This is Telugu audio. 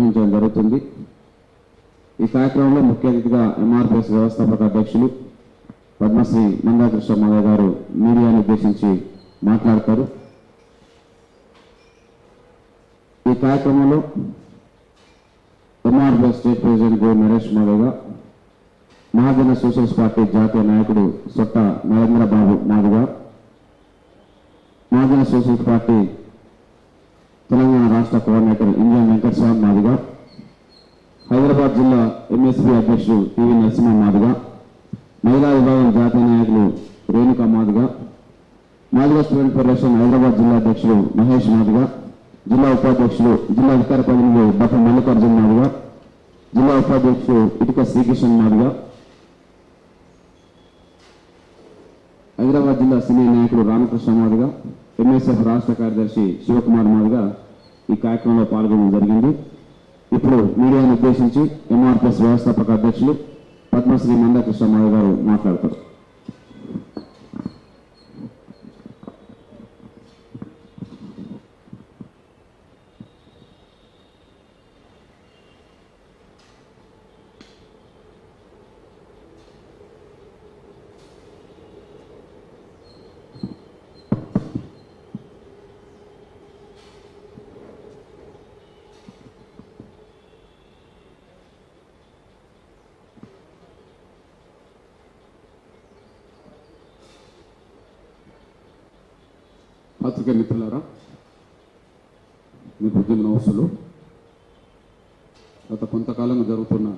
నిర్వహించడం జరుగుతుంది. ఈ కార్యక్రమంలో ముఖ్య అతిథిగా ఎంఆర్పిఎస్ వ్యవస్థాపక అధ్యక్షులు పద్మశ్రీ మందాకృష్ణ మాధవ్ గారు మీడియాను ఉద్దేశించి మాట్లాడతారు. ఈ కార్యక్రమంలో ఎంఆర్పిఎస్ స్టేట్ ప్రెసిడెంట్ గో నరేష్ మాధవ్ మహాజన సోషలిస్ట్ పార్టీ జాతీయ నాయకుడు సొట్ట నరేంద్ర బాబు మాధవ్ మహాజన సోషలిస్ట్ పార్టీ రాష్ట్ర కోఆర్డినేటర్ వెంకట వెంకటస్వామి మాదిగా. హైదరాబాద్ జిల్లా ఎంఎస్పీ అధ్యక్షుడు టివి నరసింహ మాదిగా. మహిళా విభాగం జాతీయ నాయకులు రేణుకా మాదిగా. మాదిగా స్టూడెంట్ ఫెడరేషన్ హైదరాబాద్ జిల్లా అధ్యక్షుడు మహేష్ మాదిగా. జిల్లా ఉపాధ్యక్షుడు జిల్లా అధికార ప్రతినిధి డాక్టర్ మల్లికార్జున మాదిగా. జిల్లా ఉపాధ్యక్షుడు ఇటుక శ్రీకృష్ణ మాదిగా. హైదరాబాద్ జిల్లా సీనియర్ నాయకుడు రామకృష్ణ మాదిగా. ఎంఎస్ఎఫ్ రాష్ట్ర కార్యదర్శి శివకుమార్ మాదిగా. ఈ కార్యక్రమంలో పాల్గొనడం జరిగింది. ఇప్పుడు మీడియాను ఉద్దేశించి ఎంఆర్పిఎస్ వ్యవస్థాపక అధ్యక్షులు పద్మశ్రీ మందకృష్ణ మాధవ్ గారు మాట్లాడతారు. పత్రికా మిత్రులారా మీ ఉద్యమ నమస్సులు గత కొంతకాలంగా జరుగుతున్న